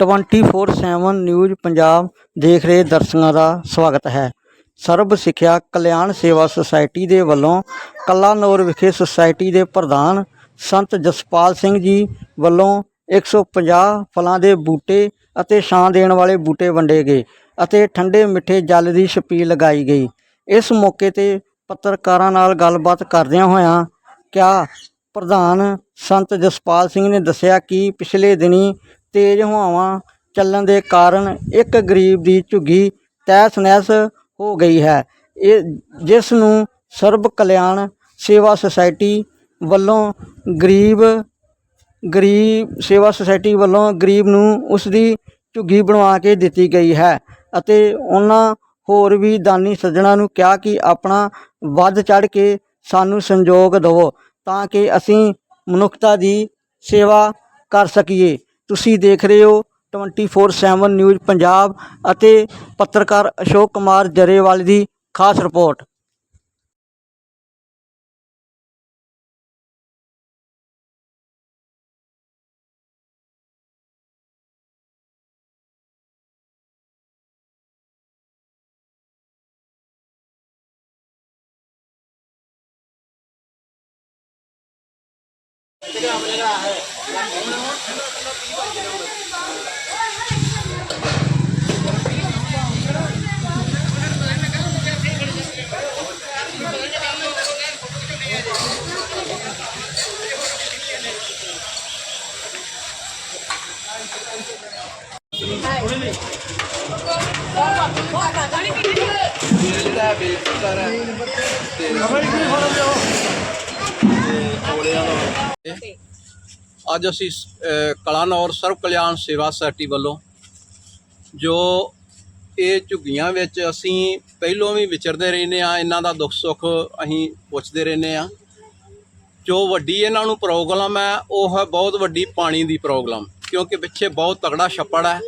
24/7 news Punjab ਦੇਖ ਰਹੇ ਦਰਸ਼ਕਾਂ ਦਾ ਸਵਾਗਤ ਹੈ। ਸਰਬ ਸਿੱਖਿਆ ਕਲਿਆਣ ਸੇਵਾ ਸੁਸਾਇਟੀ ਦੇ ਵੱਲੋਂ ਕੱਲਾਨੌਰ ਵਿਖੇ ਸੁਸਾਇਟੀ ਦੇ ਪ੍ਰਧਾਨ ਸੰਤ ਜਸਪਾਲ ਸਿੰਘ ਜੀ ਵੱਲੋਂ 150 ਫਲਾਂ ਦੇ ਬੂਟੇ ਅਤੇ ਛਾਂ ਦੇਣ ਵਾਲੇ ਬੂਟੇ ਵੰਡੇ ਗਏ ਅਤੇ ਠੰਡੇ ਮਿੱਠੇ ਜਲ ਦੀ ਛਪੀ ਲਗਾਈ ਗਈ। ਇਸ ਮੌਕੇ ਤੇ ਪੱਤਰਕਾਰਾਂ ਨਾਲ ਗੱਲਬਾਤ ਕਰਦਿਆਂ ਹੋਇਆਂ ਕਿਹਾ ਪ੍ਰਧਾਨ ਸੰਤ ਜਸਪਾਲ ਸਿੰਘ ਨੇ ਦੱਸਿਆ ਕਿ ਪਿਛਲੇ ਦਿਨੀ ਤੇਜ਼ ਹਵਾਵਾਂ ਚੱਲਣ ਦੇ ਕਾਰਨ ਇੱਕ ਗਰੀਬ ਦੀ ਝੁੱਗੀ ਤਹਿਸ ਨਹਿਸ ਹੋ ਗਈ ਹੈ। ਇਹ ਜਿਸ ਨੂੰ ਸਰਬ ਕਲਿਆਣ ਸੇਵਾ ਸੁਸਾਇਟੀ ਵੱਲੋਂ ਗਰੀਬ ਗਰੀਬ ਸੇਵਾ ਸੁਸਾਇਟੀ ਵੱਲੋਂ ਗਰੀਬ ਨੂੰ ਉਸ ਦੀ ਝੁੱਗੀ ਬਣਵਾ ਕੇ ਦਿੱਤੀ ਗਈ ਹੈ ਅਤੇ ਉਹਨਾਂ ਹੋਰ ਵੀ ਦਾਨੀ ਸੱਜਣਾ ਨੂੰ ਕਿਹਾ ਕਿ ਆਪਣਾ ਵੱਧ ਚੜ ਕੇ ਸਾਨੂੰ ਸੰਯੋਗ ਦਿਵੋ ਤਾਂ ਕਿ ਅਸੀਂ ਮਨੁੱਖਤਾ ਦੀ ਸੇਵਾ ਕਰ ਸਕੀਏ। ਤੁਸੀਂ ਦੇਖ ਰਹੇ ਹੋ 24/7 ਨਿਊਜ਼ ਪੰਜਾਬ ਅਤੇ ਪੱਤਰਕਾਰ ਅਸ਼ੋਕ ਕੁਮਾਰ ਜਰੇਵਾਲ ਦੀ ਖਾਸ ਰਿਪੋਰਟ। ਜਿਹੜਾ ਬੇਸਰ ਹੈ ਤੇ ਅਮਰੀਕੀ ਫੋਰਮ ਦੇ ਉਹ ਤੇ ਕੋਲੇ ਵਾਲਾ ਅੱਜ ਅਸੀਂ ਕਲਾਨੌਰ ਸਰਵ ਕਲਿਆਣ ਸੇਵਾ ਸੁਸਾਇਟੀ ਵੱਲੋਂ ਜੋ ਇਹ ਝੁੱਗੀਆਂ ਵਿੱਚ ਅਸੀਂ ਪਹਿਲੋਂ ਵੀ ਵਿਚਰਦੇ ਰਹਿੰਦੇ ਆ ਇਹਨਾਂ ਦਾ ਦੁੱਖ ਸੁੱਖ ਅਸੀਂ ਪੁੱਛਦੇ ਰਹਿੰਦੇ ਆ ਜੋ ਵੱਡੀ ਇਹਨਾਂ ਨੂੰ ਪ੍ਰੋਬਲਮ ਹੈ, ਉਹ ਹੈ ਬਹੁਤ ਵੱਡੀ ਪਾਣੀ ਦੀ ਪ੍ਰੋਬਲਮ ਕਿਉਂਕਿ ਪਿੱਛੇ ਬਹੁਤ ਤਗੜਾ ਛੱਪੜ ਹੈ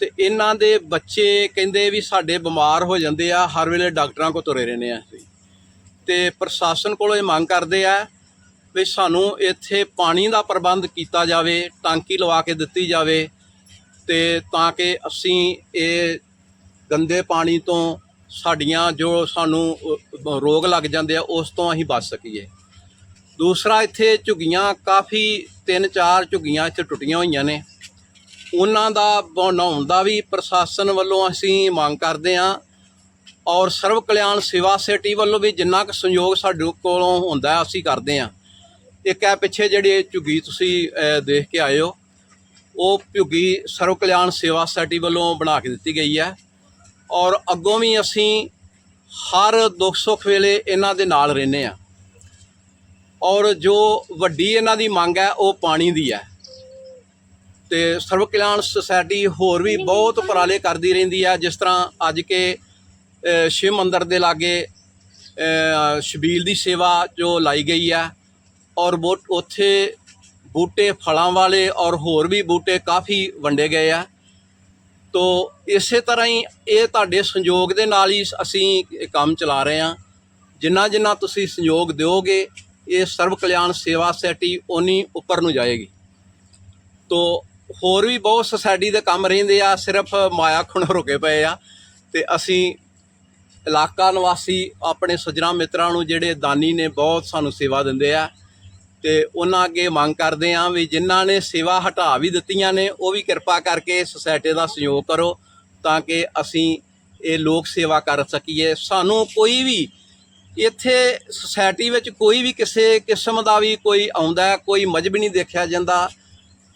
ਤੇ ਇਹਨਾਂ ਦੇ ਬੱਚੇ ਕਹਿੰਦੇ ਵੀ ਸਾਡੇ ਬਿਮਾਰ ਹੋ ਜਾਂਦੇ ਆ, ਹਰ ਵੇਲੇ ਡਾਕਟਰਾਂ ਕੋਲ ਤੁਰੇ ਰਹਿੰਦੇ ਆ ਅਸੀਂ। ਤੇ ਪ੍ਰਸ਼ਾਸਨ ਕੋਲੋਂ ਇਹ ਮੰਗ ਕਰਦੇ ਆ ਵੀ ਸਾਨੂੰ ਇੱਥੇ ਪਾਣੀ ਦਾ ਪ੍ਰਬੰਧ ਕੀਤਾ ਜਾਵੇ, ਟਾਂਕੀ ਲਵਾ ਕੇ ਦਿੱਤੀ ਜਾਵੇ ਤੇ ਤਾਂ ਕਿ ਅਸੀਂ ਇਹ ਗੰਦੇ ਪਾਣੀ ਤੋਂ ਸਾਡੀਆਂ ਜੋ ਸਾਨੂੰ ਰੋਗ ਲੱਗ ਜਾਂਦੇ ਆ, ਉਸ ਤੋਂ ਅਸੀਂ ਬਚ ਸਕੀਏ। ਦੂਸਰਾ, ਇੱਥੇ ਝੁੱਗੀਆਂ ਕਾਫੀ ਤਿੰਨ ਚਾਰ ਝੁੱਗੀਆਂ ਇੱਥੇ ਟੁੱਟੀਆਂ ਹੋਈਆਂ ਨੇ। ਉਹਨਾਂ ਦਾ ਬਣਾਉਣ ਦਾ ਵੀ ਪ੍ਰਸ਼ਾਸਨ ਵੱਲੋਂ ਅਸੀਂ ਮੰਗ ਕਰਦੇ ਹਾਂ ਔਰ ਸਰਵ ਕਲਿਆਣ ਸੇਵਾ ਸਿਟੀ ਵੱਲੋਂ ਵੀ ਜਿੰਨਾ ਕੁ ਸਹਿਯੋਗ ਸਾਡੇ ਕੋਲੋਂ ਹੁੰਦਾ ਅਸੀਂ ਕਰਦੇ ਹਾਂ। ਇੱਕ ਹੈ ਪਿੱਛੇ ਜਿਹੜੀ ਝੁੱਗੀ ਤੁਸੀਂ ਦੇਖ ਕੇ ਆਏ ਹੋ ਉਹ ਝੁੱਗੀ ਸਰਵ ਕਲਿਆਣ ਸੇਵਾ ਸੁਸਾਇਟੀ ਵੱਲੋਂ ਬਣਾ ਕੇ ਦਿੱਤੀ ਗਈ ਹੈ ਔਰ ਅੱਗੋਂ ਵੀ ਅਸੀਂ ਹਰ ਦੁੱਖ ਸੁੱਖ ਵੇਲੇ ਇਹਨਾਂ ਦੇ ਨਾਲ ਰਹਿੰਦੇ ਆ ਔਰ ਜੋ ਵੱਡੀ ਇਹਨਾਂ ਦੀ ਮੰਗ ਹੈ ਉਹ ਪਾਣੀ ਦੀ ਹੈ ਤੇ ਸਰਵ ਕਲਿਆਣ ਸੁਸਾਇਟੀ ਹੋਰ ਵੀ ਬਹੁਤ ਉਪਰਾਲੇ ਕਰਦੀ ਰਹਿੰਦੀ ਹੈ ਜਿਸ ਤਰ੍ਹਾਂ ਅੱਜ ਕੇ ਸ਼ਿਵ ਮੰਦਰ ਦੇ ਲਾਗੇ ਅ, ਛਬੀਲ ਦੀ ਸੇਵਾ ਜੋ ਲਾਈ ਗਈ ਹੈ ਔਰ ਬੋ- ਉੱਥੇ ਬੂਟੇ ਫਲਾਂ ਵਾਲੇ ਔਰ ਹੋਰ ਵੀ ਬੂਟੇ ਕਾਫੀ ਵੰਡੇ ਗਏ ਆ। ਤੋ ਇਸੇ ਤਰ੍ਹਾਂ ਹੀ ਇਹ ਤੁਹਾਡੇ ਸੰਯੋਗ ਦੇ ਨਾਲ ਹੀ ਅਸੀਂ ਕੰਮ ਚਲਾ ਰਹੇ ਹਾਂ। ਜਿੰਨਾ ਜਿੰਨਾ ਤੁਸੀਂ ਸੰਯੋਗ ਦਿਓਗੇ, ਇਹ ਸਰਵ ਕਲਿਆਣ ਸੇਵਾ ਸੁਸਾਇਟੀ ਉਨੀ ਉੱਪਰ ਨੂੰ ਜਾਏਗੀ। ਤੋ ਹੋਰ ਵੀ ਬਹੁਤ ਸੋਸਾਇਟੀ ਦੇ ਕੰਮ ਰਹਿੰਦੇ ਆ, ਸਿਰਫ ਮਾਇਆ ਖੁਣ ਰੁਕੇ ਪਏ ਆ। ਤੇ ਅਸੀਂ ਇਲਾਕਾ ਨਿਵਾਸੀ, ਆਪਣੇ ਸੱਜਣਾ ਮਿੱਤਰਾਂ ਨੂੰ ਜਿਹੜੇ ਦਾਨੀ ਨੇ ਬਹੁਤ ਸਾਨੂੰ ਸੇਵਾ ਦਿੰਦੇ ਆ। ਤੇ ਉਹਨਾਂ ਅੱਗੇ ਮੰਗ ਕਰਦੇ ਆ ਵੀ ਜਿਨ੍ਹਾਂ ਨੇ ਸੇਵਾ ਹਟਾ ਵੀ ਦਿੱਤੀਆਂ ਨੇ, ਉਹ ਵੀ ਕਿਰਪਾ ਕਰਕੇ ਸੁਸਾਇਟੀ ਦਾ ਸਹਿਯੋਗ ਕਰੋ ਤਾਂ ਕਿ ਅਸੀਂ ਇਹ ਲੋਕ ਸੇਵਾ ਕਰ ਸਕੀਏ। ਸਾਨੂੰ ਕੋਈ ਵੀ ਇੱਥੇ ਸੁਸਾਇਟੀ ਵਿੱਚ ਕੋਈ ਵੀ ਕਿਸੇ ਕਿਸਮ ਦਾ ਵੀ ਕੋਈ ਆਉਂਦਾ, ਕੋਈ ਮਜਬ ਨਹੀਂ ਦੇਖਿਆ ਜਾਂਦਾ,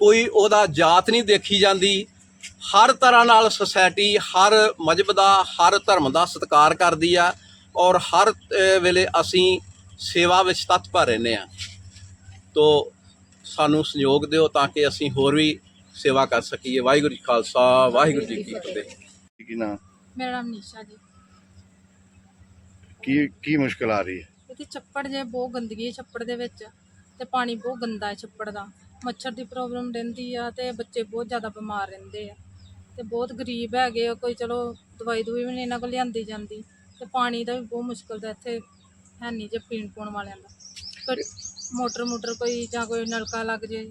ਕੋਈ ਉਹਦਾ ਜਾਤ ਨਹੀਂ ਦੇਖੀ ਜਾਂਦੀ। ਹਰ ਤਰ੍ਹਾਂ ਨਾਲ ਸੁਸਾਇਟੀ ਹਰ ਮਜਬ ਦਾ, ਹਰ ਧਰਮ ਦਾ ਸਤਿਕਾਰ ਕਰਦੀ ਆ ਔਰ ਹਰ ਵੇਲੇ ਅਸੀਂ ਸੇਵਾ ਵਿੱਚ ਤਤਪਰ ਰਹਿੰਦੇ ਆ ਤੋ ਸਾਨੂੰ ਸਹਿਯੋਗ ਦਿਓ ਤਾਂ ਕਿ ਅਸੀਂ ਹੋਰ ਵੀ ਸੇਵਾ ਕਰ ਸਕੀਏ। ਵਾਹਿਗੁਰੂ ਜੀ ਖਾਲਸਾ ਵਾਹਿਗੁਰੂ ਜੀ ਕੀ ਫਤਿਹ। ਕੀ ਨਾ ਮੇਰਾ ਨਾਮ ਨਿਸ਼ਾ ਜੀ। ਕੀ ਕੀ ਮੁਸ਼ਕਲ ਆ ਰਹੀ ਹੈ? ਇੱਥੇ ਛੱਪੜ ਜੇ ਬਹੁਤ ਗੰਦਗੀ ਹੈ ਛੱਪੜ ਦੇ ਵਿੱਚ ਤੇ ਪਾਣੀ ਬਹੁਤ ਗੰਦਾ ਹੈ ਛੱਪੜ ਦਾ। ਮੱਛਰ ਦੀ ਪ੍ਰੋਬਲਮ ਰਹਿੰਦੀ ਆ ਤੇ ਬੱਚੇ ਬਹੁਤ ਜ਼ਿਆਦਾ ਬਿਮਾਰ ਰਹਿੰਦੇ ਆ। ਤੇ ਬਹੁਤ ਗਰੀਬ ਹੈਗੇ ਆ ਕੋਈ ਚਲੋ ਦਵਾਈ ਦੂਈ ਵੀ ਨਹੀਂ ਇਹਨਾਂ ਕੋਲ ਲਿਆਂਦੀ ਜਾਂਦੀ। ਤੇ ਪਾਣੀ ਦਾ ਵੀ ਬਹੁਤ ਮੁਸ਼ਕਲ ਦਾ ਇੱਥੇ ਹੈ ਨਹੀਂ ਜੇ ਪੀਣ ਪੂਣ ਵਾਲਿਆਂ ਦਾ। ਮੋਟਰ ਮੋਟਰ ਕੋਈ ਜਾਂ ਕੋਈ ਨਲਕਾ ਲੱਗ ਜੇ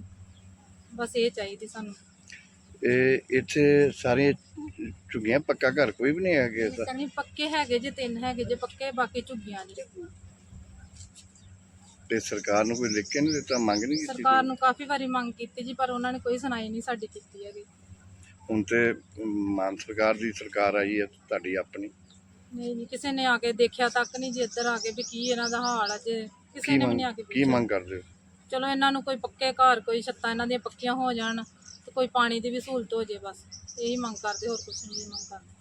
ਬਸ ਇਹ ਚਾਹੀਦੀ ਸਾਨੂੰ। ਇਹ ਇੱਥੇ ਸਾਰੀਆਂ ਝੁੱਗੀਆਂ ਪੱਕਾ ਘਰ ਕੋਈ ਵੀ ਨਹੀਂ ਹੈਗੇ ਤਾਂ ਨਹੀਂ ਪੱਕੇ ਹੈਗੇ ਜੇ ਤਿੰਨ ਹੈਗੇ ਜੇ ਪੱਕੇ ਬਾਕੀ ਝੁੱਗੀਆਂ ਜੀ। ਤੇ ਸਰਕਾਰ ਨੂੰ ਕੋਈ ਲਿਖ ਕੇ ਨਹੀਂ ਦਿੱਤਾ ਮੰਗ ਨਹੀਂ ਕੀਤੀ ਸਰਕਾਰ ਨੂੰ ਕਾਫੀ ਵਾਰੀ ਮੰਗ ਕੀਤੀ ਜੀ ਪਰ ਉਹਨਾਂ ਨੇ ਕੋਈ ਸੁਣਾਈ ਨਹੀਂ ਸਾਡੀ ਕੀਤੀ ਹੈਗੀ। ਹੁਣ ਤੇ ਮਾਨ ਸਰਕਾਰ ਦੀ ਸਰਕਾਰ ਆਈ ਹੈ ਤੁਹਾਡੀ ਆਪਣੀ। ਨਹੀਂ ਜੀ ਕਿਸੇ ਨੇ ਆ ਕੇ ਦੇਖਿਆ ਤੱਕ ਨਹੀਂ ਜੀ ਇੱਧਰ ਆ ਕੇ ਵੀ ਕੀ ਇਹਨਾਂ ਦਾ ਹਾਲ ਆ ਜੇ। ਕਿਸੇ ਕੀ ਨੇ ਵੀ ਨਹੀਂ ਆ ਮੰਗ ਕੇ ਕੀ ਪੁੱਛਿਆ। ਮੰਗ ਕਰਦੇ ਹੋ? ਚਲੋ ਇਹਨਾਂ ਨੂੰ ਕੋਈ ਪੱਕੇ ਘਰ ਕੋਈ ਛੱਤਾਂ ਇਹਨਾਂ ਦੀਆਂ ਪੱਕੀਆਂ ਹੋ ਜਾਣ ਤੇ ਕੋਈ ਪਾਣੀ ਦੀ ਵੀ ਸਹੂਲਤ ਹੋ ਜੇ ਬਸ। ਇਹੀ ਮੰਗ ਕਰਦੇ ਹੋਰ ਕੁਝ ਨਹੀਂ ਮੰਗ ਕਰਦੇ।